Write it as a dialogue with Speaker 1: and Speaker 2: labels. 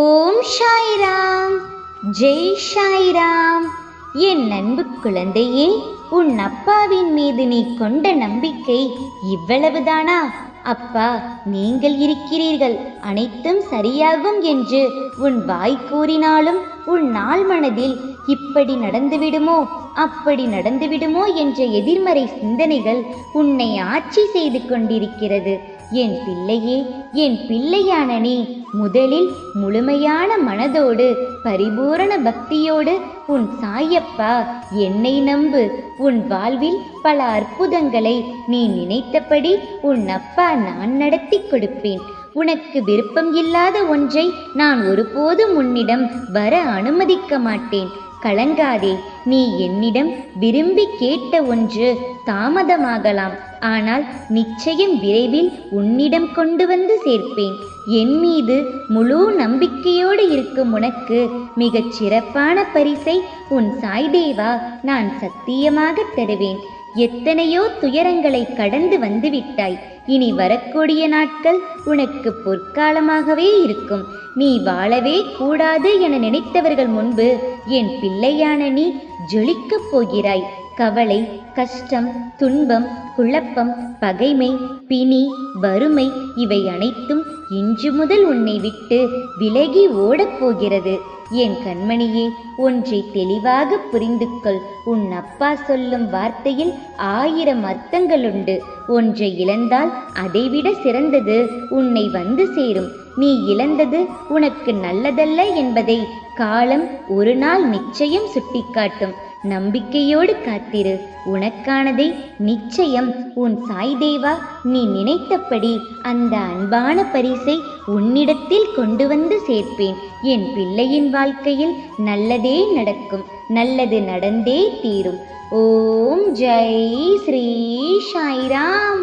Speaker 1: ஓம் சாய்ராம். ஜெய் சாய்ராம். என் அன்பு குழந்தையே உன் அப்பாவின் மீது நீ கொண்ட நம்பிக்கை இவ்வளவுதானா? அப்பா நீங்கள் இருக்கிறீர்கள். அனைத்தும் சரியாகும் என்று உன் வாய் கூறினாலும் உன் நாள் மனதில் இப்படி நடந்துவிடுமோ அப்படி நடந்துவிடுமோ என்ற எதிர்மறை சிந்தனைகள் உன்னை ஆட்சி செய்து கொண்டிருக்கிறது. என் பிள்ளையே என் பிள்ளையான நீ முதலில் முழுமையான மனதோடு பரிபூரண பக்தியோடு உன் சாயப்பா என்னை நம்பு உன் வாழ்வில் பல அற்புதங்களை நீ நினைத்தபடி உன் அப்பா நான் நடத்தி கொடுப்பேன். உனக்கு விருப்பம் இல்லாத ஒன்றை நான் ஒருபோதும் உன்னிடம் வர அனுமதிக்க மாட்டேன். கலங்காதே நீ என்னிடம் விரும்பி கேட்ட ஒன்று தாமதமாகலாம். ஆனால் நிச்சயம் விரைவில் உன்னிடம் கொண்டு வந்து சேர்ப்பேன். என் மீது முழு நம்பிக்கையோடு இருக்கும் உனக்கு மிகச் சிறப்பான பரிசை உன் சாய்தேவா நான் சத்தியமாக தருவேன். எத்தனையோ துயரங்களை கடந்து வந்துவிட்டாய். இனி வரக்கூடிய நாட்கள் உனக்கு பொற்காலமாகவே இருக்கும். நீ வாழவே கூடாது என நினைத்தவர்கள் முன்பு என் பிள்ளையான நீ ஜொலிக்கப் போகிறாய். கவலை கஷ்டம் துன்பம் குழப்பம் பகைமை பிணி வறுமை இவை அனைத்தும் இன்று முதல் உன்னை விட்டு விலகி ஓடப் போகிறது. என் கண்மணியே ஒன்றை தெளிவாக புரிந்து கொள் உன் அப்பா சொல்லும் வார்த்தையில் ஆயிரம் அர்த்தங்களுண்டு. ஒன்றை இழந்தால் அதைவிட சிறந்தது உன்னை வந்து சேரும். நீ இழந்தது உனக்கு நல்லதல்ல என்பதை காலம் ஒரு நாள் நிச்சயம் சுட்டிக்காட்டும். நம்பிக்கையோடு காத்திரு. உனக்கானதை நிச்சயம் உன் சாய்தேவா நீ நினைத்தபடி அந்த அன்பான பரிசை உன்னிடத்தில் கொண்டு வந்து சேர்ப்பேன். என் பிள்ளையின் வாழ்க்கையில் நல்லதே நடக்கும். நல்லது நடந்தே தீரும். ஓம் ஜெய் ஸ்ரீ சாய்ராம்.